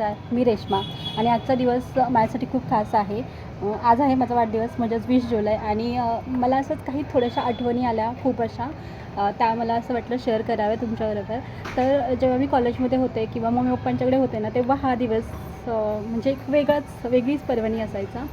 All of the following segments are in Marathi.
नमस्कार मी रेश्मा. आणि आजचा दिवस माझ्यासाठी खूप खास आहे. आज आहे माझा वाढदिवस म्हणजेच वीस जुलै. आणि मला असंच काही थोड्याशा आठवणी आल्या खूप अशा. त्या मला असं वाटलं शेअर कराव्या तुमच्याबरोबर. तर जेव्हा मी कॉलेजमध्ये होते किंवा मम्मी पप्पांच्याकडे होते ना तेव्हा हा दिवस म्हणजे एक वेगळाच वेगळीच पर्वणी असायचा.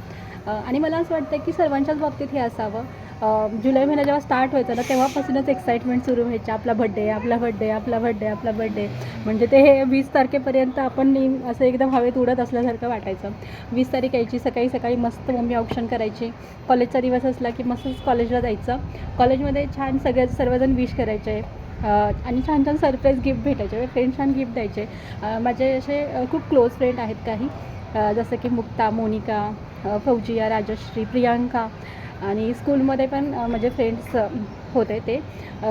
आणि मला असं वाटतं की सर्वांच्याच बाबतीत हे असावं. जुलै महिना जेव्हा स्टार्ट व्हायचा ना तेव्हापासूनच एक्साइटमेंट सुरू व्हायची. आपला बड्डे आपला बड्डे आपला बड्डे आपला बड्डे म्हणजे ते हे वीस तारखेपर्यंत आपण नेहमी असं एकदम हवेत उडत असल्यासारखं वाटायचं. वीस तारीख यायची सकाळी सकाळी मस्त मम्मी ऑप्शन करायची. कॉलेजचा दिवस असला की मस्तच कॉलेजला जायचं. कॉलेजमध्ये छान सगळे सर्वजण विश करायचे. आणि छान छान सरप्राईज गिफ्ट भेटायचे. म्हणजे फ्रेंड छान गिफ्ट द्यायचे. माझे असे खूप क्लोज फ्रेंड आहेत काही. जसं की मुक्ता मोनिका फौजिया राजश्री प्रियांका. आणि स्कूलमध्ये पण म्हणजे माझे फ्रेंड्स होते ते.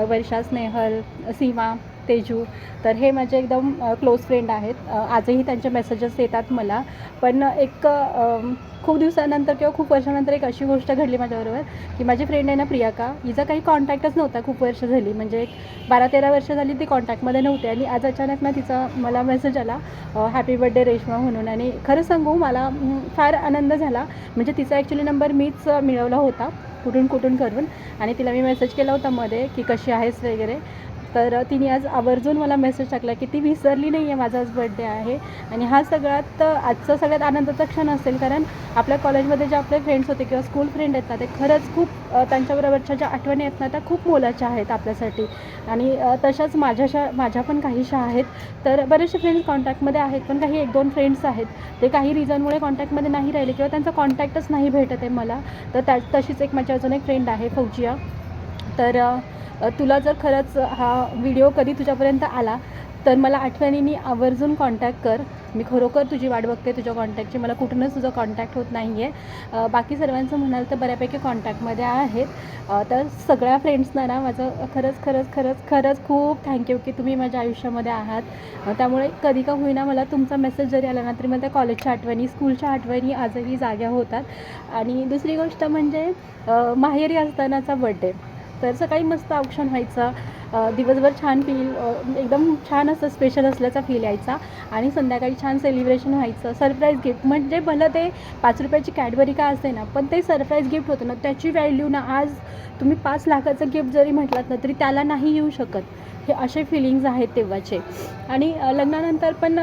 वर्षा स्नेहल सीमा तेजू. तर हे माझे एकदम क्लोज फ्रेंड आहेत. आजही त्यांचे मेसेजेस येतात मला. पण एक खूप दिवसानंतर किंवा खूप वर्षानंतर एक अशी गोष्ट घडली माझ्याबरोबर की माझी फ्रेंड आहे ना प्रियाका. हिचा काही कॉन्टॅक्टच नव्हता खूप वर्ष झाली. म्हणजे एक बारा तेरा वर्ष झाली ती कॉन्टॅक्टमध्ये नव्हती. आणि आज अचानक ना तिचा मला मेसेज आला हॅपी बड्डे रेश्मा म्हणून. आणि खरं सांगू मला फार आनंद झाला. म्हणजे तिचा ॲक्च्युली नंबर मीच मिळवला होता कुठून कुठून करून. आणि तिला मी मेसेज केला होता मध्ये की कशी आहेस वगैरे. तर तिने आज आवर्जून मला मेसेज टाकला की ती विसरली नाही आहे माझा आज बड्डे आहे. आणि हा सगळ्यात आजचा सगळ्यात आनंदाचा क्षण असेल कारण आपल्या कॉलेजमध्ये जे आपले फ्रेंड्स होते किंवा स्कूल फ्रेंड आहेत ना ते खरंच खूप त्यांच्याबरोबरच्या ज्या आठवणी आहेत ना त्या खूप मोलाच्या आहेत आपल्यासाठी. आणि तशाच माझ्याशा माझ्या पण काहीशा आहेत. तर बरेचसे फ्रेंड्स कॉन्टॅक्टमध्ये आहेत पण काही एक दोन फ्रेंड्स आहेत. ते काही रिझनमुळे कॉन्टॅक्टमध्ये नाही राहिले किंवा त्यांचा कॉन्टॅक्टच नाही भेटत आहे मला. तर त्या तशीच एक माझी अजून एक फ्रेंड आहे फौजिया. तर तुला जर खरंच हा व्हिडिओ कधी तुझ्यापर्यंत आला तर मला आठवणीने आवर्जून कॉन्टॅक्ट कर. मी खरोखर तुझी वाट बघते तुझ्या कॉन्टॅक्टची मला कुठूनच तुझं कॉन्टॅक्ट होत नाही आहे बाकी सर्वांचं म्हणाल तर बऱ्यापैकी कॉन्टॅक्टमध्ये आहेत. तर सगळ्या फ्रेंड्सना ना माझं खरंच खरंच खरंच खरंच खूप थँक्यू की तुम्ही माझ्या आयुष्यामध्ये आहात. त्यामुळे कधी का होईना मला तुमचा मेसेज जरी आला ना तरी मला त्या कॉलेजच्या आठवणी स्कूलच्या आठवणी आजही जाग्या होतात. आणि दुसरी गोष्ट म्हणजे माहेरी असतानाचा बड्डे तर सकाळी मस्त औक्षण व्हायचं. दिवसभर छान फील एकदम छान असं स्पेशल असल्याचा फील यायचा. आणि संध्याकाळी छान सेलिब्रेशन व्हायचं. सरप्राईज गिफ्ट म्हणजे भलं ते पाच रुपयाची कॅडबरी का असते ना पण ते सरप्राईज गिफ्ट होतं ना त्याची व्हॅल्यू ना आज तुम्ही पाच लाखाचं गिफ्ट जरी म्हटलात ना तरी त्याला नाही येऊ शकत. हे असे फिलिंग्ज आहेत तेव्हाचे. आणि लग्नानंतर पण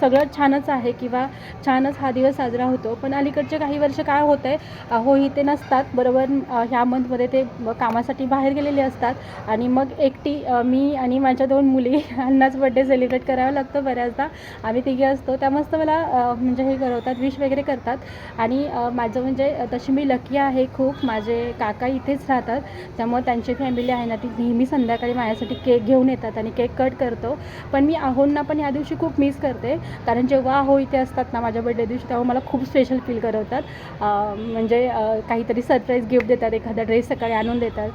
सगळं छानच आहे किंवा छानच हा दिवस साजरा होतो. पण अलीकडचे काही वर्ष काय होतं आहे हो ते नसतात. बरोबर ह्या मंथमध्ये ते कामासाठी बाहेर गेलेले असतात. आणि मग एकटी मी आणि माझ्या दोन मुली यांनाच बड्डे सेलिब्रेट करावा लागतो बऱ्याचदा. आम्ही तिघे असतो. त्या मस्त मला म्हणजे हे करवतात विश वगैरे करतात. आणि माझं म्हणजे तशी मी लकी आहे खूप. माझे काका इथेच राहतात. त्यामुळे त्यांची फॅमिली आहे ना ती नेहमी संध्याकाळी माझ्यासाठी केक घेऊन येतात आणि केक कट करतो. पण मी आहोंना पण या दिवशी खूप मिस करते. कारण जेव्हा हो इथे असतात ना माझ्या बड्डे दिवशी तेव्हा मला खूप स्पेशल फील करवतात. म्हणजे काहीतरी सरप्राईज गिफ्ट देतात एखादा ड्रेस सकाळी आणून देतात.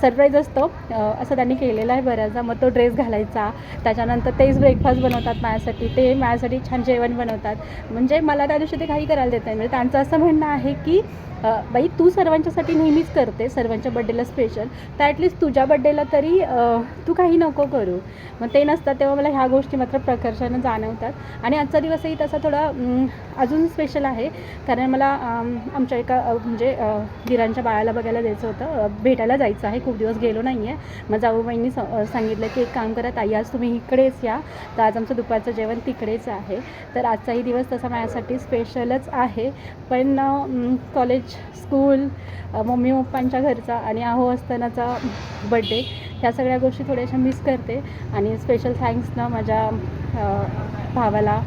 सरप्राईज असतो. असं त्यांनी केलेलं आहे बऱ्याचदा. मग तो ड्रेस घालायचा. त्याच्यानंतर तेच ब्रेकफास्ट बनवतात माझ्यासाठी. ते माझ्यासाठी छान जेवण बनवतात. म्हणजे मला त्या दिवशी ते काही करायला देत नाही. म्हणजे त्यांचं असं म्हणणं आहे की बाई तू सर्वांच्यासाठी नेहमीच करते सर्वांच्या बड्डेला स्पेशल तर ॲटलिस्ट तुझ्या बड्डेला तरी तू काही नको करू. मग ते नसतात तेव्हा मला ह्या गोष्टी मात्र प्रकर्षानं जाणवतात. आणि आजचा दिवसही तसा थोडा अजून स्पेशल आहे. कारण मला आमच्या एका म्हणजे गिरांच्या बाळाला बघायला जायचं होतं. भेटायला जायचं आहे. खूप दिवस गेलो नाही आहे मग जाऊबाईंनी स सांगितलं की एक काम करा ताई आज तुम्ही इकडेच या. तर आज आमचं दुपारचं जेवण तिकडेच आहे. तर आजचाही दिवस तसा माझ्यासाठी स्पेशलच आहे. पण कॉलेज स्कूल मम्मी पप्पांच्या घरचा आणि आहो असतानाचा बड्डे ह्या सगळ्या गोष्टी थोड्याशा मिस करते. आणि स्पेशल थँक्स ना माझ्या भावाला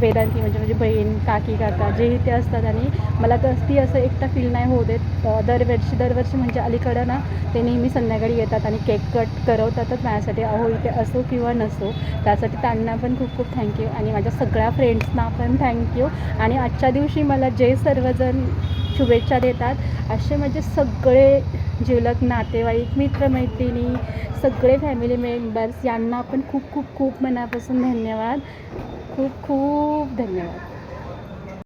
वेदांती म्हणजे माझी बहीण काकी काका जे इथे असतात आणि मला तर ती असं एकटा फील नाही होऊ देत. दरवर्षी दरवर्षी म्हणजे अलीकडं ना ते नेहमी संध्याकाळी येतात आणि केक कट करवतातच माझ्यासाठी अहो इथे असो किंवा नसो. त्यासाठी त्यांना पण खूप खूप थँक्यू आणि माझ्या सगळ्या फ्रेंड्सना पण थँक्यू आणि आजच्या दिवशी मला जे सर्वजण शुभेच्छा देतात असे म्हणजे सगळे जिवलग नातेवाईक मित्रमैत्रिणी सगळे फॅमिली मेंबर्स यांना पण खूप खूप खूप मनापासून धन्यवाद. खूप खूप धन्यवाद.